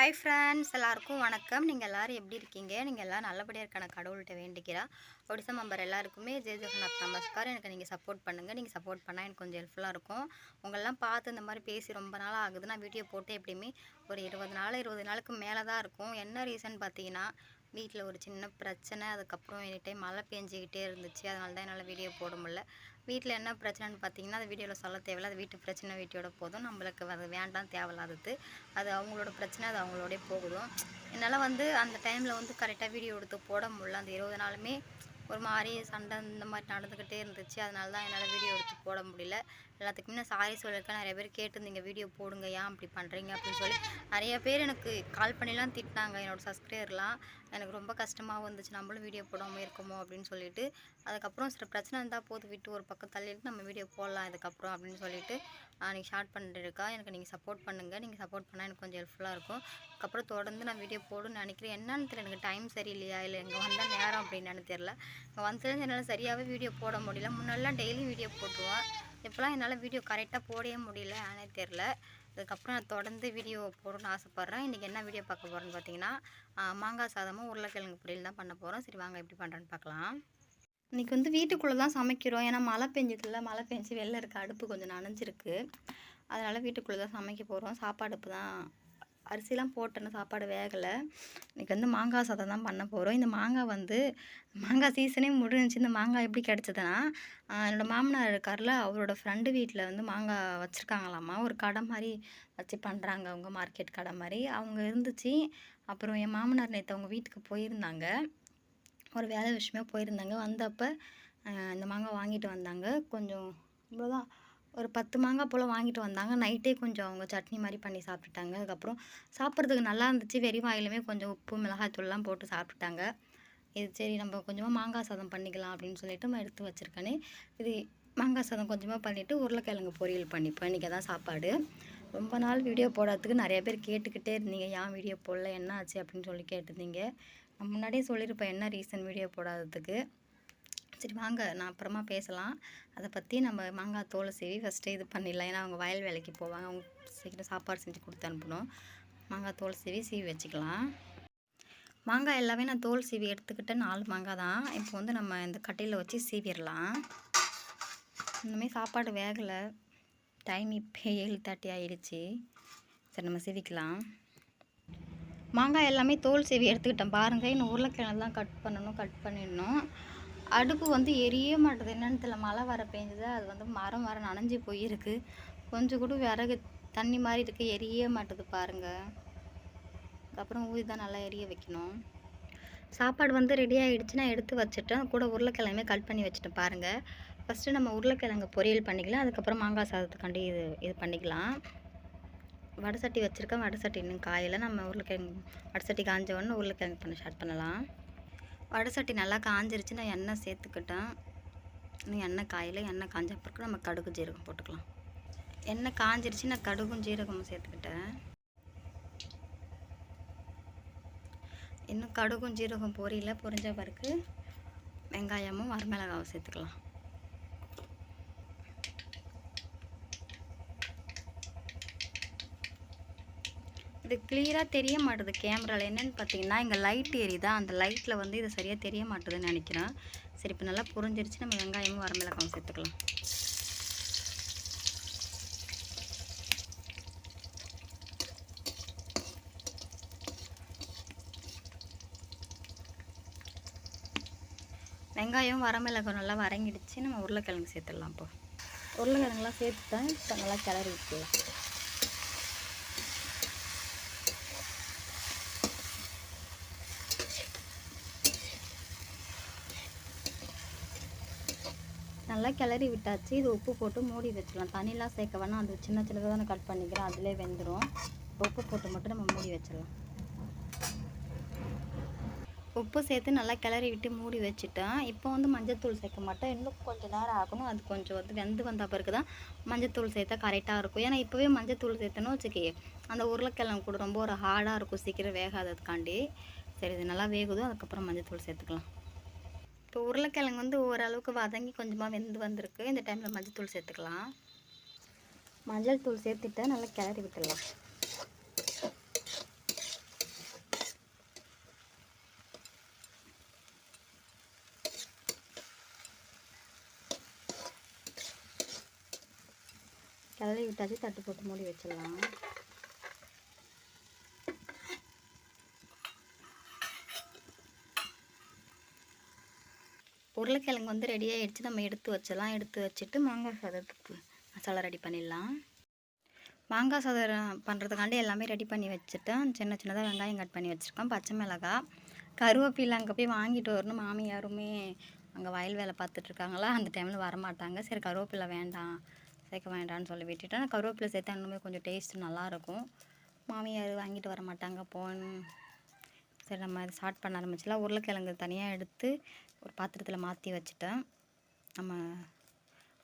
Hi friends எல்லாருக்கும் வணக்கம். நீங்கள் எல்லோரும் எப்படி இருக்கீங்க? நீங்கள் எல்லாம் நல்லபடியாக இருக்கான கடவுள்கிட்ட வேண்டிக்கிறா ஒடிசா மெம்பர் எல்லாருக்குமே ஜெய் ஜெகநாத் நமஸ்கார் எனக்கு நீங்கள் சப்போர்ட் பண்ணுங்கள் நீங்கள் சப்போர்ட் பண்ணால் எனக்கு கொஞ்சம் ஹெல்ப்ஃபுல்லாக இருக்கும். உங்களெல்லாம் பார்த்து இந்த மாதிரி பேசி ரொம்ப நாள் ஆகுது. நான் வீடியோ போட்டு எப்படியுமே ஒரு இருபது நாள் இருபது நாளுக்கு மேலே தான் இருக்கும். என்ன ரீசன் பார்த்தீங்கன்னா வீட்டில் ஒரு சின்ன பிரச்சனை அதுக்கப்புறம் எனி டைம் மழை பெஞ்சிக்கிட்டே இருந்துச்சு. அதனால தான் என்னால் வீடியோ போட முடியல. வீட்டில் என்ன பிரச்சனைன்னு பார்த்தீங்கன்னா அது வீடியோவில் சொல்ல தேவையில்ல. அது வீட்டு பிரச்சனை வீட்டியோட போதும். நம்மளுக்கு அது வேண்டாம் தேவையில்லாதது. அது அவங்களோட பிரச்சனை அது அவங்களோடய போகுதும். என்னால் வந்து அந்த டைமில் வந்து கரெக்டாக வீடியோ எடுத்து போட முடியல. அந்த இருபது நாளுமே ஒரு மாதிரி சண்டை இந்த மாதிரி நடந்துக்கிட்டே இருந்துச்சு. அதனால தான் என்னால் வீடியோ எடுத்து போட முடியல. எல்லாத்துக்குமே நான் சாரி சொல்லியிருக்கேன். நிறைய பேர் கேட்டிருந்தீங்க வீடியோ போடுங்க. ஏன் அப்படி பண்ணுறீங்க அப்படின்னு சொல்லி. நிறைய பேர் எனக்கு கால் பண்ணிலாம் திட்டினாங்க. என்னோடய சப்ஸ்கிரைபர்லாம் எனக்கு ரொம்ப கஷ்டமாக வந்துச்சு நம்மளும் வீடியோ போடாமல் இருக்கோமோ அப்படின்னு சொல்லிட்டு. அதுக்கப்புறம் சில பிரச்சனை இருந்தால் போது விட்டு ஒரு பக்கம் தள்ளிட்டு நம்ம வீடியோ போடலாம் இதுக்கப்புறம் அப்படின்னு சொல்லிட்டு நீங்கள் ஷார்ட் பண்ணிட்டு இருக்கா? எனக்கு நீங்கள் சப்போர்ட் பண்ணுங்கள் நீங்கள் சப்போர்ட் பண்ணால் எனக்கு கொஞ்சம் ஹெல்ப்ஃபுல்லாக இருக்கும். அதுக்கப்புறம் தொடர்ந்து நான் வீடியோ போடுன்னு நினைக்கிறேன். என்னன்னு தெரியல. எனக்கு டைம் சரியில்லையா? இல்லை இங்கே வந்தால் நேரம் அப்படின்னு தெரியல. இங்கே வந்ததுலேருந்து என்னால் சரியாகவே வீடியோ போட முடியல. முன்னாடிலாம் டெய்லியும் வீடியோ போட்டுருவேன். இப்போலாம் என்னால் வீடியோ கரெக்டாக போடவே முடியல. ஆனே தெரில அதுக்கப்புறம் நான் தொடர்ந்து வீடியோ போடணும்னு ஆசைப்பட்றேன். இன்றைக்கி என்ன வீடியோ பார்க்க போகிறேன்னு பார்த்தீங்கன்னா மாங்காய் சாதமும் உருளைக்கிழங்கு பொரியல் தான் பண்ண போகிறோம் சரி வாங்க எப்படி பண்ணுறேன்னு பார்க்கலாம். இன்றைக்கி வந்து வீட்டுக்குள்ளே தான் சமைக்கிறோம். ஏன்னா மழை பெஞ்சதில்ல மழை பெஞ்சு வெளில இருக்க அடுப்பு கொஞ்சம் நனைஞ்சிருக்கு. அதனால் வீட்டுக்குள்ளே தான் சமைக்க போகிறோம் சாப்பாடுப்பு தான் அரிசிலாம் போட்டேன்னு சாப்பாடு வேகலை. இன்றைக்கி வந்து மாங்காய் சாதம் தான் பண்ண போகிறோம் இந்த மாங்காய் வந்து மாங்காய் சீசனே முடிஞ்சிச்சு இந்த மாங்காய் எப்படி கிடச்சதுன்னா என்னோடய மாமனார் இருக்கார்ல அவரோட ஃப்ரெண்டு வீட்டில் வந்து மாங்காய் வச்சுருக்காங்களாம்மா ஒரு கடை மாதிரி வச்சு பண்ணுறாங்க அவங்க மார்க்கெட் கடை மாதிரி. அவங்க இருந்துச்சு. அப்புறம் என் மாமனார் நேற்று அவங்க வீட்டுக்கு போயிருந்தாங்க. ஒரு வேலை விஷயமா போயிருந்தாங்க. வந்தப்போ இந்த மாங்காய் வாங்கிட்டு வந்தாங்க. கொஞ்சம் இவ்வளோதான் ஒரு பத்து மாங்காய் போல் வாங்கிட்டு வந்தாங்க. நைட்டே கொஞ்சம் அவங்க சட்னி மாதிரி பண்ணி சாப்பிட்டுட்டாங்க. அதுக்கப்புறம் சாப்பிட்றதுக்கு நல்லா இருந்துச்சு. வெறி வாயிலுமே கொஞ்சம் உப்பு மிளகாய்த்தூள்லாம் போட்டு சாப்பிட்டுட்டாங்க. இது சரி நம்ம கொஞ்சமாக மாங்காய் சாதம் பண்ணிக்கலாம் அப்படின்னு சொல்லிட்டு நான் எடுத்து வச்சுருக்கேனே. இது மாங்காய் சாதம் கொஞ்சமாக பண்ணிவிட்டு உருளைக்கிழங்கு பொரியல் பண்ணிப்பேன். இன்றைக்கி தான் சாப்பாடு. ரொம்ப நாள் வீடியோ போடுறதுக்கு நிறைய பேர் கேட்டுக்கிட்டே இருந்தீங்க. ஏன் வீடியோ போடல? என்ன ஆச்சு அப்படின்னு சொல்லி கேட்டிருந்தீங்க. நான் முன்னாடியே சொல்லியிருப்பேன் என்ன ரீசன் வீடியோ போடாததுக்கு? சரி வாங்க நான் அப்புறமா பேசலாம். அதை பற்றி நம்ம மாங்காய் தோலை சீவி ஃபஸ்ட்டு இது பண்ணிடலாம். ஏன்னா அவங்க வயல் வேலைக்கு போவாங்க. அவங்க சீக்கிரம் சாப்பாடு செஞ்சு கொடுத்து அனுப்பணும். மாங்காய் தோல் சீவி சீவி வச்சுக்கலாம். மாங்காய் எல்லாமே நான் தோல் சீவி எடுத்துக்கிட்டேன் நாலு மாங்காய் தான். இப்போ வந்து நம்ம இந்த கட்டையில் வச்சு சீவிடலாம். இன்னுமே சாப்பாடு வேகலை. டைம் இப்போ ஏழு தேர்ட்டி ஆகிடுச்சி சரி நம்ம சீவிக்கலாம். மாங்காய் எல்லாமே தோல் சீவி எடுத்துக்கிட்டேன். பாருங்கள் இன்னும் உருளைக்கிழங்குலாம் கட் பண்ணணும் கட் பண்ணிடணும். அடுப்பு வந்து எரிய மாட்டுது. என்னென்னு தெரியல. மழை வர பெஞ்சது. அது வந்து மரம் வர நனைஞ்சி போயிருக்கு. கொஞ்சம் கூட விறகு தண்ணி மாதிரி இருக்குது எரியவே மாட்டுது பாருங்கள் அப்புறம் ஊதி தான் நல்லா எரிய வைக்கணும். சாப்பாடு வந்து ரெடி ஆகிடுச்சுன்னா எடுத்து வச்சுட்டேன். கூட உருளைக்கிழமே கட் பண்ணி வச்சுட்டேன் பாருங்கள் ஃபஸ்ட்டு நம்ம உருளைக்கிழங்கு பொரியல் பண்ணிக்கலாம். அதுக்கப்புறம் மாங்காய் சாதத்துக்காண்டி இது இது பண்ணிக்கலாம். வடை சட்டி வச்சுருக்கேன். வடை சட்டி இன்னும் காயில். நம்ம உருளைக்கிழங்கு வடை சட்டி காஞ்ச உடனே உருளைக்கிழங்கு பண்ண ஸ்டார்ட் பண்ணலாம். வடை சட்டி நல்லா காஞ்சிருச்சு நான் எண்ணெய் சேர்த்துக்கிட்டேன். இன்னும் எண்ணெய் காயில் எண்ணெய் காஞ்ச பிறகு நம்ம கடுகு ஜீரகம் போட்டுக்கலாம். எண்ணெய் காஞ்சிருச்சு நான் கடுகும் ஜீரகமும் சேர்த்துக்கிட்டேன். இன்னும் கடுகும் ஜீரகம் பொரியல பொரிஞ்ச பிறகு வெங்காயமும் வரமிளகாவும் சேர்த்துக்கலாம். இது கிளியராக தெரிய மாட்டுது கேமராவில் என்னென்னு பார்த்தீங்கன்னா இங்கே லைட் எரியுதா அந்த லைட்டில் வந்து இது சரியாக தெரிய மாட்டுதுன்னு நினைக்கிறேன். சரி இப்போ நல்லா புரிஞ்சிருச்சு. நம்ம வெங்காயமும் வரமிளகாவும் சேர்த்துக்கலாம். வெங்காயம் வரமிளகாய் நல்லா வரங்கிடுச்சு நம்ம உருளைக்கிழங்கு சேர்த்துடலாம் இப்போ உருளைக்கிழங்குலாம் சேர்த்துட்டேன் இப்போ நல்லா கிளறி விட்டுலாம் நல்லா கிளறி விட்டாச்சு. இது உப்பு போட்டு மூடி வச்சிடலாம். தண்ணிலாம் சேர்க்க வேணாம். அது சின்ன சின்னதாக தானே கட் பண்ணிக்கிறோம் அதிலே வெந்துடும் உப்பு போட்டு மட்டும் நம்ம மூடி வச்சிடலாம். உப்பு சேர்த்து நல்லா கிளறி விட்டு மூடி வச்சுட்டேன். இப்போ வந்து மஞ்சத்தூள் சேர்க்க மாட்டேன். இன்னும் கொஞ்சம் நேரம் ஆகணும். அது கொஞ்சம் வந்து வெந்து வந்த பிறகு தான் மஞ்சத்தூள் சேர்த்தா கரெக்டாக இருக்கும். ஏன்னா இப்போவே மஞ்சத்தூள் சேர்த்தணும் வச்சுக்கே அந்த உருளைக்கிழங்கு கூட ரொம்ப ஒரு ஹார்டாக இருக்கும். சீக்கிரம் வேகாததுக்காண்டி. சரி இது நல்லா வேகுதோ. அதுக்கப்புறம் மஞ்சத்தூள் சேர்த்துக்கலாம். இப்போ உருளைக்கிழங்கு வந்து ஓரளவுக்கு வதங்கி கொஞ்சமாக வெந்து வந்திருக்கு. இந்த டைமில் மஞ்சள் தூள் சேர்த்துக்கலாம். மஞ்சள் தூள் சேர்த்துட்டு நல்லா கிளறி விட்டுடலாம். கிளறி விட்டாச்சு தட்டு போட்டு மூடி வச்சிடலாம். உருளைக்கிழங்கு வந்து ரெடி ஆகிடுச்சு நம்ம எடுத்து வச்சிடலாம் எடுத்து வச்சுட்டு மாங்காய் சாதத்துக்கு மசாலா ரெடி பண்ணிடலாம். மாங்காய் சாதம் பண்ணுறதுக்காண்டி எல்லாமே ரெடி பண்ணி வச்சுட்டேன். சின்ன சின்னதாக வெங்காயம் கட் பண்ணி வச்சுருக்கேன் பச்சை மிளகாய் கருவேப்பிலை அங்கே போய் வாங்கிட்டு வரணும். மாமியாருமே அங்கே வயல் வேலை பார்த்துட்ருக்காங்களா அந்த டைமில் வரமாட்டாங்க. சரி கருவேப்பிலை வேண்டாம் சேர்க்க வேண்டாம்னு சொல்லி விட்டுட்டேன் கருவேப்பிலை சேர்த்தா இன்னுமே கொஞ்சம் டேஸ்ட் நல்லாயிருக்கும் மாமியார் வாங்கிட்டு வர மாட்டாங்க போன் சரி நம்ம இது ஸ்டார்ட் பண்ண ஆரம்பிச்சிடலாம். உருளைக்கிழங்கு தனியாக எடுத்து ஒரு பாத்திரத்தில் மாற்றி வச்சுட்டேன். நம்ம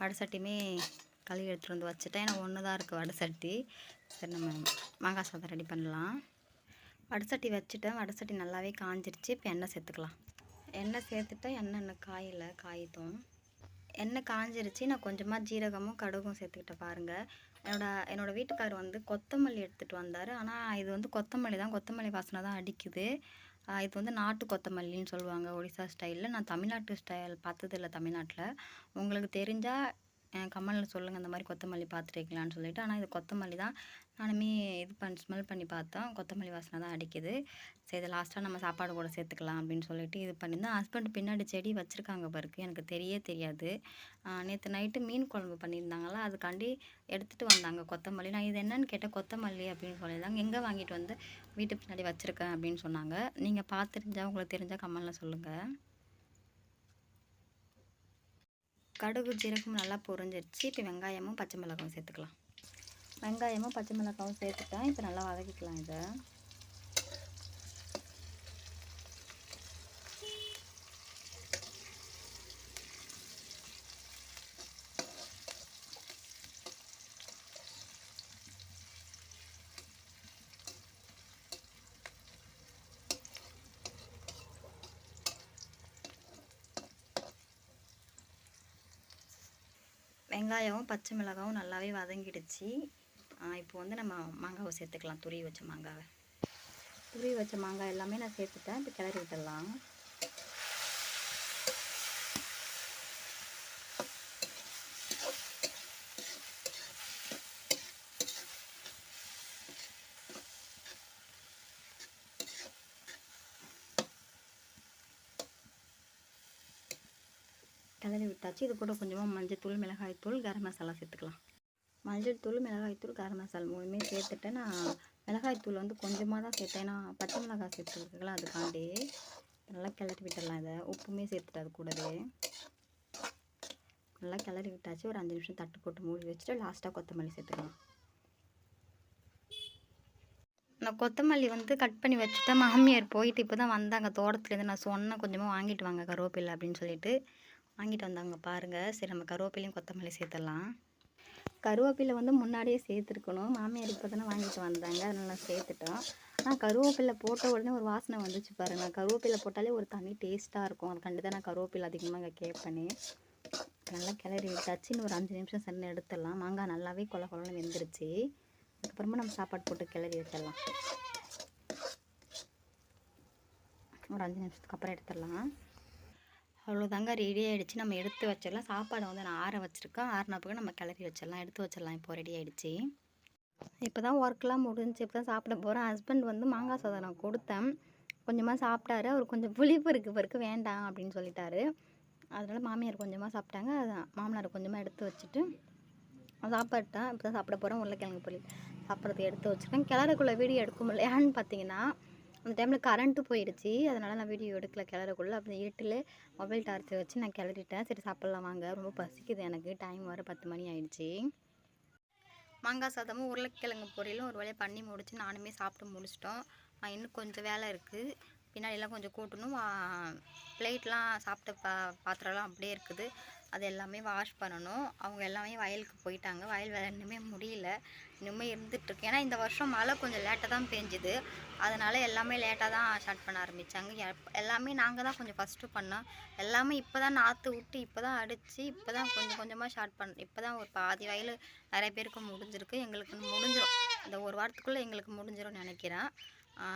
வடை சட்டியுமே கழுவி எடுத்துகிட்டு வந்து வச்சுட்டேன். ஏன்னா ஒன்று தான் இருக்குது வடை சட்டி. சரி நம்ம மாங்காய் சாதம் ரெடி பண்ணலாம். வடை சட்டி வச்சுட்டேன். வடை சட்டி நல்லாவே காஞ்சிருச்சு. இப்போ எண்ணெய் சேர்த்துக்கலாம். எண்ணெய் சேர்த்துட்டா எண்ணெய் இன்னும் காயில் காயித்தும் எண்ணெய் காஞ்சிருச்சு. நான் கொஞ்சமாக ஜீரகமும் கடுகும் சேர்த்துக்கிட்டேன் பாருங்கள் என்னோட என்னோடய வீட்டுக்காரர் வந்து கொத்தமல்லி எடுத்துகிட்டு வந்தார். ஆனால் இது வந்து கொத்தமல்லி தான். கொத்தமல்லி வாசனை தான் அடிக்குது. இது வந்து நாட்டு கொத்தமல்லின்னு சொல்லுவாங்க ஒடிசா ஸ்டைலில் நான் தமிழ்நாட்டு ஸ்டைல் பார்த்ததில்ல தமிழ்நாட்டில். உங்களுக்கு தெரிஞ்சால் கமலில் சொல்லுங்கள் இந்த மாதிரி கொத்தமல்லி பார்த்துருக்கலான்னு சொல்லிட்டு. ஆனால் இது கொத்தமல்லி தான். நானுமே இது பண்ணி ஸ்மெல் பண்ணி பார்த்தோம். கொத்தமல்லி வாசனை தான் அடிக்குது. சரி இது லாஸ்ட்டாக நம்ம சாப்பாடு கூட சேர்த்துக்கலாம் அப்படின்னு சொல்லிட்டு இது பண்ணியிருந்தேன் ஹஸ்பண்ட் பின்னாடி செடி வச்சுருக்காங்க பாருக்கு. எனக்கு தெரியவே தெரியாது. நேற்று நைட்டு மீன் குழம்பு பண்ணியிருந்தாங்களா அதுக்காண்டி எடுத்துகிட்டு வந்தாங்க கொத்தமல்லி. நான் இது என்னன்னு கேட்டால் கொத்தமல்லி அப்படின்னு சொல்லியிருந்தாங்க. எங்கே வாங்கிட்டு வந்து வீட்டு பின்னாடி வச்சுருக்கேன் அப்படின்னு சொன்னாங்க. நீங்கள் பார்த்துருந்தா உங்களுக்கு தெரிஞ்சால் கமலில் சொல்லுங்கள் கடுகு ஜீரகம் நல்லா பொரிஞ்சிருச்சு. இப்போ வெங்காயமும் பச்சை மிளகாவும் சேர்த்துக்கலாம். வெங்காயமும் பச்சை மிளகாவும் சேர்த்துட்டேன் இப்போ நல்லா வதக்கிக்கலாம் இதை. வெங்காயமும் பச்சை மிளகாவும் நல்லாவே வதங்கிடுச்சு. இப்போ வந்து நம்ம மாங்காவை சேர்த்துக்கலாம். துருவி வச்ச மாங்காவை. துருவி வச்ச மாங்காய் எல்லாமே நான் சேர்த்துட்டேன். இப்போ கிளறி விட்டுடலாம். கிளறி இது கூட கொஞ்சமாக மஞ்சள்தூள் மிளகாய்த்தூள் கரம் மசாலா சேர்த்துக்கலாம். மஞ்சள் தூள் மிளகாய்த்தூள் கரம் மசாலா மூணுமே சேர்த்துட்டு நான் மிளகாய்த்தூள் வந்து கொஞ்சமாக தான் சேர்த்தேன். ஏன்னா பச்சை மிளகாய் சேர்த்துருக்குங்களா அதுக்காண்டி நல்லா கிளறி விட்டுடலாம் இதை. உப்புமே சேர்த்துட்டு அது கூடவே. நல்லா கிளறி விட்டாச்சு. ஒரு அஞ்சு நிமிஷம் தட்டு போட்டு மூடி வச்சுட்டு லாஸ்ட்டாக கொத்தமல்லி சேர்த்துக்கலாம். நான் கொத்தமல்லி வந்து கட் பண்ணி வச்சுட்டேன். மாமியார் போயிட்டு இப்போ தான் வந்தாங்க. தோட்டத்துலேருந்து நான் சொன்னேன் கொஞ்சமாக வாங்கிட்டு வாங்க கருவேப்பில்லை அப்படின்னு சொல்லிட்டு. வாங்கிட்டு வந்தாங்க பாருங்கள் சரி நம்ம கருவேப்பிலையும் கொத்தமல்லி சேர்த்துடலாம். கருவேப்பிலை வந்து முன்னாடியே சேர்த்துருக்கணும். மாமியார் இப்போ தானே வாங்கிட்டு வந்தாங்க. அதனால சேர்த்துட்டோம் ஆனால் கருவேப்பிலை போட்ட உடனே ஒரு வாசனை வந்துச்சு பாருங்கள் கருவேப்பிலை போட்டாலே ஒரு தனி டேஸ்ட்டாக இருக்கும். அதுக்காண்டி தான் நான் கருவேப்பிலை அதிகமாக இங்கே கேட்பேனே. நல்லா கிளறி விட்டாச்சு இன்னும் ஒரு அஞ்சு நிமிஷம் சென்று எடுத்துடலாம். மாங்காய் நல்லாவே கொல கொலன்னு வெந்துருச்சு. அதுக்கப்புறமா நம்ம சாப்பாடு போட்டு கிளறி எடுத்துடலாம் ஒரு அஞ்சு நிமிஷத்துக்கு அப்புறம் எடுத்துடலாம். அவ்வளோதாங்க ரெடி ஆகிடுச்சு நம்ம எடுத்து வச்சிடலாம். சாப்பாடை வந்து நான் ஆற வச்சுருக்கேன். ஆறின பிறகு நம்ம கிளறி வச்சிடலாம். எடுத்து வச்சிடலாம். இப்போ ரெடி ஆகிடுச்சு இப்போ தான் ஒர்க்லாம் முடிஞ்சு இப்போ தான் சாப்பிட போகிறேன் ஹஸ்பண்ட் வந்து மாங்காய் சாதம் நான் கொடுத்தேன். கொஞ்சமாக சாப்பிட்டாரு. அவர் கொஞ்சம் புளிப்பு இருக்குது பிறகு வேண்டாம் அப்படின்னு சொல்லிட்டாரு. அதனால் மாமியார் கொஞ்சமாக சாப்பிட்டாங்க. மாமனார் கொஞ்சமாக எடுத்து வச்சுட்டு சாப்பிட்டேன். இப்போ தான் சாப்பிட போகிறேன் உருளைக்கிழங்கு பொரியல் சாப்பிட்றதுக்கு எடுத்து வச்சுருக்கேன். கிளறக்குள்ளே வீடியோ எடுக்க முடியல பார்த்தீங்கன்னா அந்த டைமில் கரண்ட்டு போயிடுச்சு அதனால் நான் வீடியோ எடுக்கல கிளறக்குள்ள. அப்படி இருட்டில் மொபைல் டார்ச் வச்சு நான் கிளறிட்டேன். சரி சாப்பிட்லாம் வாங்க. ரொம்ப பசிக்குது எனக்கு. டைம் வர பத்து மணி ஆயிடுச்சு. மாங்காய் சாதமும் உருளைக்கிழங்கு பொரியலும் ஒரு வேலையை பண்ணி முடிச்சு நானுமே சாப்பிட்டு முடிச்சிட்டோம். இன்னும் கொஞ்சம் வேலை இருக்குது பின்னாடிலாம் கொஞ்சம் கூட்டணும். பிளேட்லாம் சாப்பிட்ட பா பாத்திரம்லாம் அப்படியே இருக்குது. அது எல்லாமே வாஷ் பண்ணணும். அவங்க எல்லாமே வயலுக்கு போயிட்டாங்க. வயல் வேலை இன்னுமே முடியல. இன்னுமே இருந்துகிட்ருக்கு ஏன்னா இந்த வருஷம் மழை கொஞ்சம் லேட்டாக தான் பெஞ்சுது. அதனால் எல்லாமே லேட்டாக தான் ஸ்டார்ட் பண்ண ஆரம்பித்தாங்க எல்லாமே நாங்கள் தான் கொஞ்சம் ஃபஸ்ட்டு பண்ணோம். எல்லாமே இப்போ தான் நாற்று விட்டு இப்போ தான் அடித்து இப்போ தான் கொஞ்சம் கொஞ்சமாக ஸ்டார்ட் பண்ண இப்போ தான் ஒரு பாதி வயல் நிறைய பேருக்கு முடிஞ்சிருக்கு. எங்களுக்கு முடிஞ்சிடும் இந்த ஒரு வாரத்துக்குள்ளே எங்களுக்கு முடிஞ்சிடும் நினைக்கிறேன்.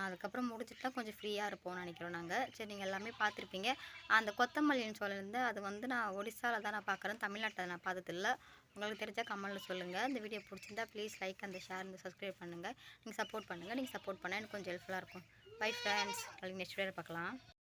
அதுக்கப்புறம் முடிச்சுட்டா கொஞ்சம் ஃப்ரீயாக இருப்போம்னு நினைக்கிறோம் நாங்கள் சரி நீங்கள் எல்லாமே பார்த்துருப்பீங்க. அந்த கொத்தமல்லின்னு சொல்லியிருந்து அது வந்து நான் ஒடிசாவில் தான் நான் பார்க்குறேன் தமிழ்நாட்டில் நான் பார்த்ததில்ல. உங்களுக்கு தெரிஞ்சால் கமெண்ட்டில் சொல்லுங்கள் இந்த வீடியோ பிடிச்சிருந்தா ப்ளீஸ் லைக் அந்த ஷேர் இந்த சப்ஸ்கிரைப் பண்ணுங்கள் நீங்கள் சப்போர்ட் பண்ணுங்கள் நீங்கள் சப்போர்ட் பண்ணால் எனக்கு கொஞ்சம் ஹெல்ப்ஃபுல்லாக இருக்கும். பை ஃப்ரெண்ட்ஸ் நாளைக்கு நெக்ஸ்ட் வீடியோ பார்க்கலாம்.